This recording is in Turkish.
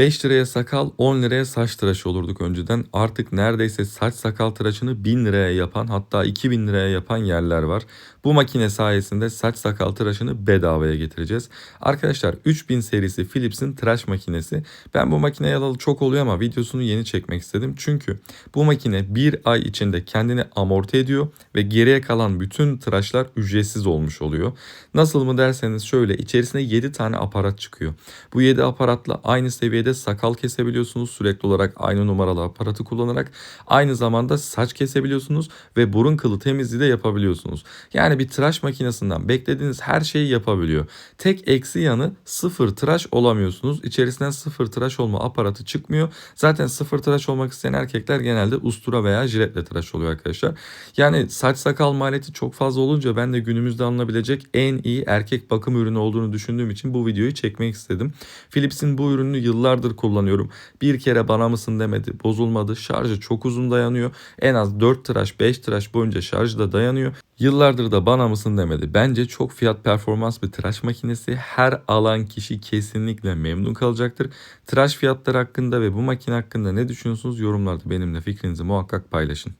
5 liraya sakal 10 liraya saç tıraşı olurduk önceden. Artık neredeyse saç sakal tıraşını 1000 liraya yapan hatta 2000 liraya yapan yerler var. Bu makine sayesinde saç sakal tıraşını bedavaya getireceğiz. Arkadaşlar 3000 serisi Philips'in tıraş makinesi. Ben bu makineye alalı çok oluyor ama videosunu yeni çekmek istedim. Çünkü bu makine bir ay içinde kendini amorti ediyor ve geriye kalan bütün tıraşlar ücretsiz olmuş oluyor. Nasıl mı derseniz şöyle içerisinde 7 tane aparat çıkıyor. Bu 7 aparatla aynı seviyede sakal kesebiliyorsunuz. Sürekli olarak aynı numaralı aparatı kullanarak aynı zamanda saç kesebiliyorsunuz ve burun kılı temizliği de yapabiliyorsunuz. Yani bir tıraş makinesinden beklediğiniz her şeyi yapabiliyor. Tek eksi yanı sıfır tıraş olamıyorsunuz. İçerisinden sıfır tıraş olma aparatı çıkmıyor. Zaten sıfır tıraş olmak isteyen erkekler genelde ustura veya jiletle tıraş oluyor arkadaşlar. Yani saç sakal maliyeti çok fazla olunca ben de günümüzde alınabilecek en iyi erkek bakım ürünü olduğunu düşündüğüm için bu videoyu çekmek istedim. Philips'in bu ürünü yıllardır kullanıyorum. Bir kere bana mısın demedi, bozulmadı. Şarjı çok uzun dayanıyor. En az 4 tıraş 5 tıraş boyunca şarjı da dayanıyor. Yıllardır da bana mısın demedi. Bence çok fiyat performans bir tıraş makinesi. Her alan kişi kesinlikle memnun kalacaktır. Tıraş fiyatları hakkında ve bu makine hakkında ne düşünüyorsunuz yorumlarda benimle fikrinizi muhakkak paylaşın.